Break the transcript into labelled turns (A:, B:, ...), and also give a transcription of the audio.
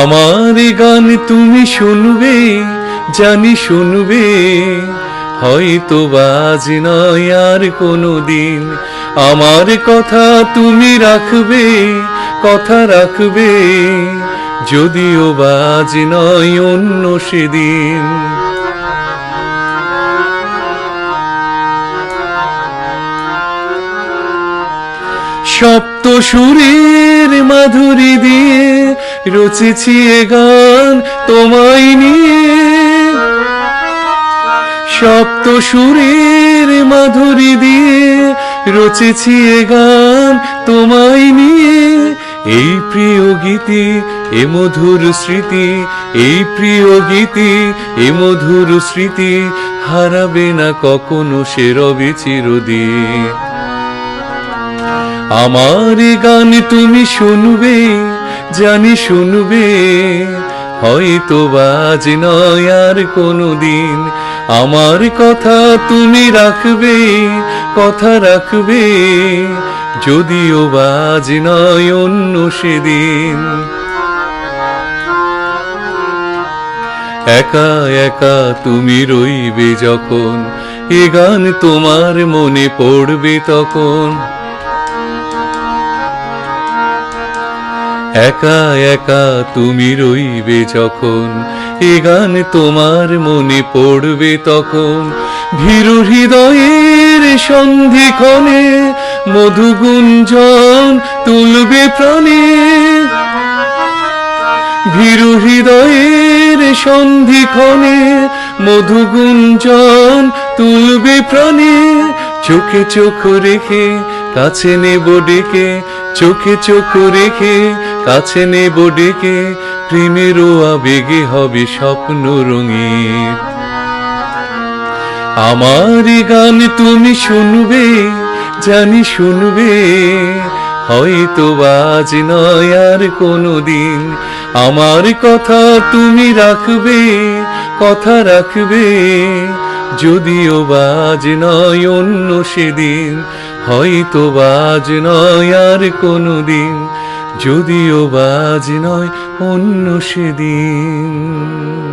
A: আমার গান তুমি শুনবে, জানি শুনবে, হয়তো বাজ নয় আর কোনো দিন আমার কথা তুমি রাখবে, কথা রাখবে, যদিও বাজ নয় অন্য সেদিন। সপ্ত সুরের মাধুরী দিয়ে রচেছি এ গান তোমায় নিয়ে। সপ্ত সুরের মাধুরী দিয়ে রচেছি এ গান তোমায় নিয়ে। এই প্রিয় গীতি, এ মধুর স্মৃতি, এই প্রিয় গীতি, এ মধুর স্মৃতি, হারাবে না কখনো সে রবে চিরদিন। আমার গান তুমি শুনবে, জানি শুনবে। হয়তো বাজ নয় আর কোনো দিন আমার কথা তুমি রাখবে, কথা রাখবে। যদিও বাজ নয় অন্য সেদিন। একা একা তুমি রইবে যখন, এ গান তোমার মনে পড়বে তখন। একা একা তুমি রইবে যখন, এ গান তোমার মনে পড়বে তখন। ভীরু হৃদয়ের সন্ধিক্ষণে মধুগুঞ্জন তুলবে প্রাণে। ভীরু হৃদয়ের সন্ধিক্ষণে মধুগুঞ্জন তুলবে প্রাণে। চোখে চোখ রেখে, কাছে নেব ডেকে, চোখে চোখ রেখে কাছে নেব ডেকে প্রেমেরও আবেগে হবে স্বপ্ন রঙের আমার গান তুমি শুনবে, জানি শুনবে, হয়তো বাজ নয় আর কোনো দিন আমার কথা তুমি রাখবে, কথা রাখবে, যদিও বাজ নয় অন্য সেদিন, হয়তো বাজ নয় আর কোনো দিন যদিও বাজ নয় অন্য সেদিন।